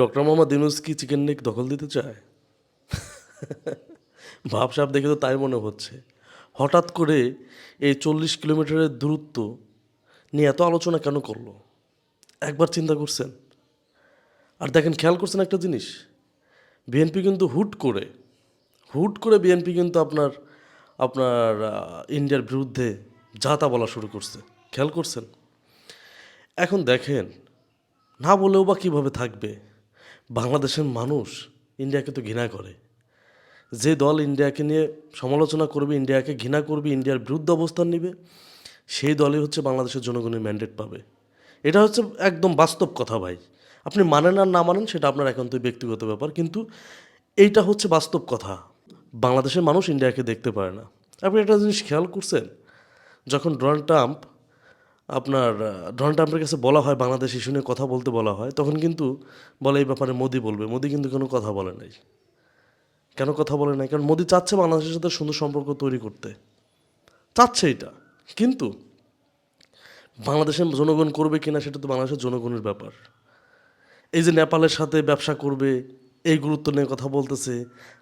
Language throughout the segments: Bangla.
ডক্টর মোহাম্মদ ইউনুস কি চিকেন নেক দখল দিতে চায়? ভাবসাব দেখে তো তাই মনে হচ্ছে। হঠাৎ করে এই চল্লিশ কিলোমিটারের দূরত্ব নিয়ে এত আলোচনা কেন করল? একবার চিন্তা করছেন? আর দেখেন, খেয়াল করছেন একটা জিনিস? বিএনপি কিন্তু হুট করে হুট করে বিএনপি কিন্তু আপনার আপনার ইন্ডিয়ার বিরুদ্ধে যা তা বলা শুরু করছে। খেয়াল করছেন? এখন দেখেন, না বলেও বা কীভাবে থাকবে? বাংলাদেশের মানুষ ইন্ডিয়াকে তো ঘৃণা করে। যে দল ইন্ডিয়াকে নিয়ে সমালোচনা করবে, ইন্ডিয়াকে ঘৃণা করবে, ইন্ডিয়ার বিরুদ্ধে অবস্থান নেবে, সেই দলই হচ্ছে বাংলাদেশের জনগণের ম্যান্ডেট পাবে। এটা হচ্ছে একদম বাস্তব কথা ভাই। আপনি মানেন আর না মানেন, সেটা আপনার একান্তই ব্যক্তিগত ব্যাপার, কিন্তু এইটা হচ্ছে বাস্তব কথা। বাংলাদেশের মানুষ ইন্ডিয়াকে দেখতে পারে না। আপনি একটা জিনিস খেয়াল করছেন? যখন ডোনাল্ড ট্রাম্প আপনার ডোনাল্ড ট্রাম্পের কাছে বলা হয়, বাংলাদেশ ইস্যু নিয়ে কথা বলতে বলা হয়, তখন কিন্তু বলে এই ব্যাপারে মোদি বলবে। মোদি কিন্তু কোনো কথা বলে নাই। কেন কথা বলে নাই? কারণ মোদি চাচ্ছে বাংলাদেশের সাথে সুন্দর সম্পর্ক তৈরি করতে। চাচ্ছে এটা। কিন্তু বাংলাদেশের জনগণ করবে কিনা, সেটা তো বাংলাদেশের জনগণের ব্যাপার। এই যে নেপালের সাথে ব্যবসা করবে, এই গুরুত্ব নিয়ে কথা বলতেছে,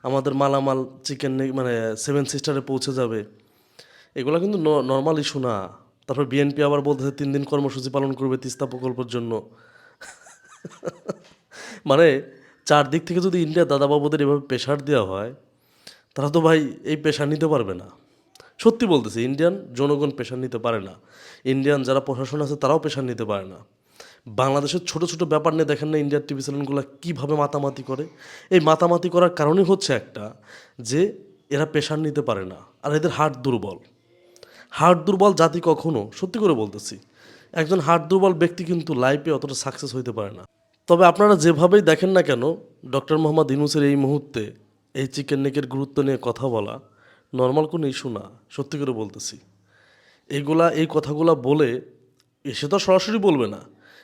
আমাদের মালামাল চিকেন মানে সেভেন সিস্টারে পৌঁছে যাবে, এগুলো কিন্তু নর্মাল ইস্যু না। তারপর বিএনপি আবার বলতেছে, তিন দিন কর্মসূচি পালন করবে তিস্তা প্রকল্পের জন্য। মানে চারদিক থেকে যদি ইন্ডিয়া দাদাবাবুদের এভাবে প্রেশার দেওয়া হয়, তারা তো ভাই এই প্রেশার নিতে পারবে না। সত্যি বলতেছি ইন্ডিয়ান জনগণ প্রেশার নিতে পারে না। ইন্ডিয়ান যারা প্রশাসন আছে, তারাও প্রেশার নিতে পারে না। বাংলাদেশের ছোট ছোট ব্যাপার নিয়ে দেখেন না ইন্ডিয়ার টিভি চ্যানেলগুলো কীভাবে মাতামাতি করে? এই মাতামাতি করার কারণই হচ্ছে একটা, যে এরা প্রেশার নিতে পারে না, আর এদের হার্ট দুর্বল। হার্ট দুর্বল জাতি কখনো, সত্যি করে বলতেছি, একজন হার্ট দুর্বল ব্যক্তি কিন্তু লাইফে অতটা সাকসেস হইতে পারে না। তবে আপনারা যেভাবেই দেখেন না কেন ডক্টর মোহাম্মদ ইনুসের এই মুহূর্তে এই চিকেন নেকের গুরুত্ব নিয়ে কথা বলা নর্মাল কোনো ইস্যু না, সত্যি করে বলতেছি। এগুলা, এই কথাগুলা বলে এসে তো সরাসরি বলবে না।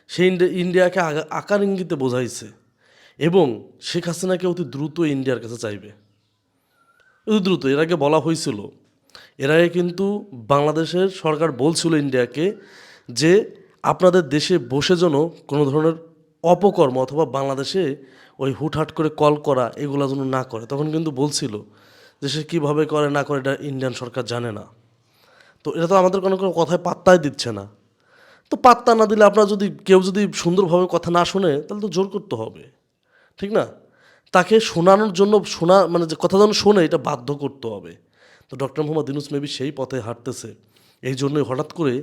সে ইন্ডি- ইন্ডিয়াকে আকার ইঙ্গিতে বোঝাইছে এবং শেখ হাসিনাকে অতি দ্রুত ইন্ডিয়ার কাছে চাইবে। অতি দ্রুত, এর আগে বলা হয়েছিল এর আগে কিন্তু বাংলাদেশের সরকার বলছিল ইন্ডিয়াকে যে আপনাদের দেশে বসে যেন কোনো ধরনের অপকর্ম অথবা বাংলাদেশে ওই হুটহাট করে কল করা এগুলো যেন না করে। তখন কিন্তু বলছিল যে সে কীভাবে করে, না করে, এটা ইন্ডিয়ান সরকার জানে না। তো এটা তো আমাদের কোনো কোনো কথায় পাত্তাই দিচ্ছে না। তো পাত্তা না দিলে আপনার যদি কেউ যদি সুন্দরভাবে কথা না শোনে, তাহলে তো জোর করতে হবে। ঠিক না? তাকে শোনানোর জন্য শোনা মানে যে কথা যেন শোনে, এটা বাধ্য করতে হবে। তো ডক্টর মোহাম্মদ ইউনুস মেবি সেই পথে হাঁটতেছে। এই জন্যই হঠাৎ করে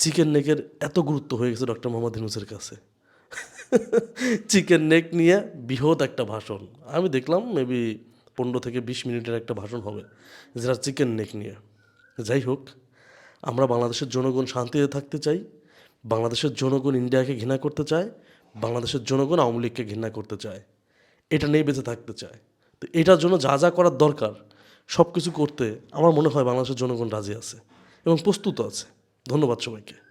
চিকেন নেকের এত গুরুত্ব হয়ে গেছে ডক্টর মোহাম্মদ ইউনুসের কাছে। চিকেন নেক নিয়ে বৃহৎ একটা ভাষণ। আমি দেখলাম মেবি পনেরো থেকে বিশ মিনিটের একটা ভাষণ হবে যেটা চিকেন নেক নিয়ে। যাই হোক, আমরা বাংলাদেশের জনগণ শান্তিতে থাকতে চাই, বাংলাদেশের জনগণ ইন্ডিয়াকে ঘৃণা করতে চায়, বাংলাদেশের জনগণ আওয়ামী লীগকে ঘৃণা করতে চায়। এটা নিয়ে বেঁচে থাকতে চায়। তো এটার জন্য যা যা করার দরকার সব কিছু করতে আমার মনে হয় বাংলাদেশের জনগণ রাজি আছে এবং প্রস্তুত আছে। ধন্যবাদ সবাইকে।